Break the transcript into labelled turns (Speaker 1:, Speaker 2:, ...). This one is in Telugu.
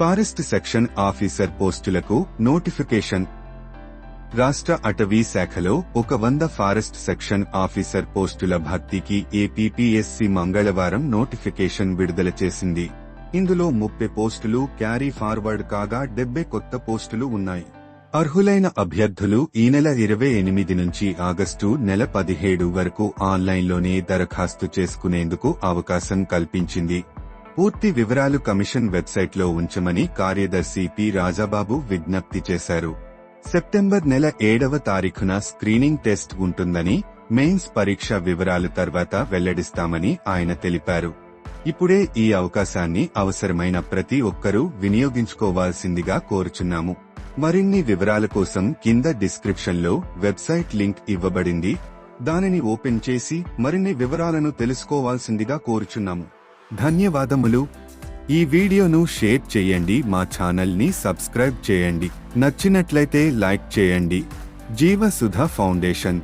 Speaker 1: ఫారెస్ట్ సెక్షన్ ఆఫీసర్ పోస్టులకు నోటిఫికేషన్. రాష్ట్ర అటవీ శాఖలో ఒక వంద ఫారెస్ట్ సెక్షన్ ఆఫీసర్ పోస్టుల భర్తీకి ఏపీపీఎస్సీ మంగళవారం నోటిఫికేషన్ విడుదల చేసింది. ఇందులో ముప్పై పోస్టులు క్యారీ ఫార్వర్డ్ కాగా డెబ్బై కొత్త పోస్టులు ఉన్నాయి. అర్హులైన అభ్యర్థులు ఈ నెల ఇరవై ఎనిమిది నుంచి ఆగస్టు నెల పదిహేడు వరకు ఆన్లైన్లోనే దరఖాస్తు చేసుకునేందుకు అవకాశం కల్పించింది. పూర్తి వివరాలు కమిషన్ వెబ్సైట్లో ఉంచమని కార్యదర్శి పి. రాజాబాబు విజ్ఞప్తి చేశారు. సెప్టెంబర్ నెల ఏడవ తారీఖున స్క్రీనింగ్ టెస్ట్ ఉంటుందని మెయిన్స్ పరీక్ష వివరాలు తర్వాత వెల్లడిస్తామని ఆయన తెలిపారు. ఇప్పుడే ఈ అవకాశాన్ని అవసరమైన ప్రతి ఒక్కరూ వినియోగించుకోవాల్సిందిగా కోరుచున్నాము. మరిన్ని వివరాల కోసం కింద డిస్క్రిప్షన్లో వెబ్సైట్ లింక్ ఇవ్వబడింది. దానిని ఓపెన్ చేసి మరిన్ని వివరాలను తెలుసుకోవాల్సిందిగా కోరుచున్నాము. ధన్యవాదములు. ఈ వీడియోను షేర్ చేయండి మా ఛానల్ని సబ్స్క్రైబ్ చేయండి. నచ్చినట్లయితే లైక్ చేయండి. జీవసుధ ఫౌండేషన్.